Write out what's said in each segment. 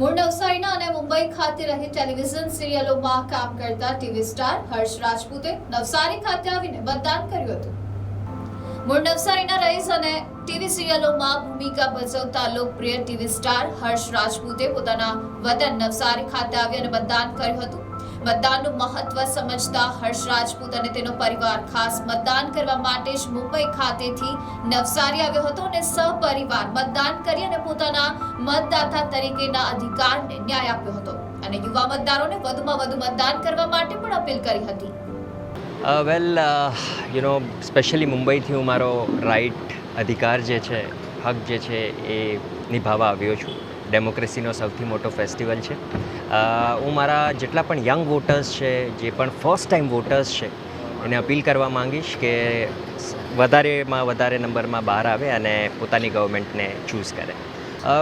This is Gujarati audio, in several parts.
મૂળ નવસારીના અને મુંબઈ ખાતે રહી ટેલિવિઝન સિરિયલોમાં કામ કરતા ટીવી સ્ટાર હર્ષ રાજપૂતે નવસારી ખાતે આવીને મતદાન કર્યું હતું. મૂળ નવસારીના રહીશ અને ટીવી સિરિયલોમાં ભૂમિકા ભજવતા લોકપ્રિય ટીવી સ્ટાર હર્ષ રાજપૂતે પોતાના વતન નવસારી ખાતે આવી અને મતદાન કર્યું હતું. મતદાનનું મહત્વ સમજતા હર્ષ રાજપૂત અને તેનો પરિવાર ખાસ મતદાન કરવા માટે જ મુંબઈ ખાતેથી નવસારી આવ્યો હતો અને સહપરિવાર મતદાન કરી અને પોતાના મતદાતા તરીકેના અધિકારને ન્યાય આપ્યો હતો. અને યુવા મતદારોને વધુમાં વધુ મતદાન કરવા માટે પણ અપીલ કરી હતી. વેલ યુ નો, સ્પેશિયલી મુંબઈથી હું મારો રાઈટ અધિકાર જે છે, હક જે છે એ નિભાવવા આવ્યો છું. ડેમોક્રેસીનો સૌથી મોટો ફેસ્ટિવલ છે. હું મારા જેટલા પણ યંગ વોટર્સ છે, જે પણ ફર્સ્ટ ટાઈમ વોટર્સ છે, એને અપીલ કરવા માંગીશ કે વધારેમાં વધારે નંબરમાં બહાર આવે અને પોતાની ગવર્મેન્ટને ચૂઝ કરે.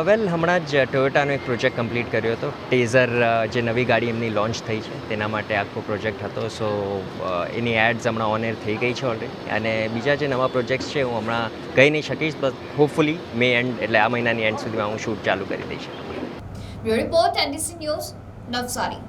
વેલ હમણાં જ ટોયોટાનો એક પ્રોજેક્ટ કમ્પ્લીટ કર્યો હતો. ટેઝર જે નવી ગાડી એમની લોન્ચ થઈ છે, તેના માટે આખો પ્રોજેક્ટ હતો. સો એની એડ્સ હમણાં ઓન એર થઈ ગઈ છે ઓલરેડી અને બીજા જે નવા પ્રોજેક્ટ્સ છે, હું હમણાં કહી નહીં શકીશ બસ હોપફુલી મે એન્ડ એટલે આ મહિનાની એન્ડ સુધીમાં હું શૂટ ચાલુ કરી દઈશ. Report NDC news Navsari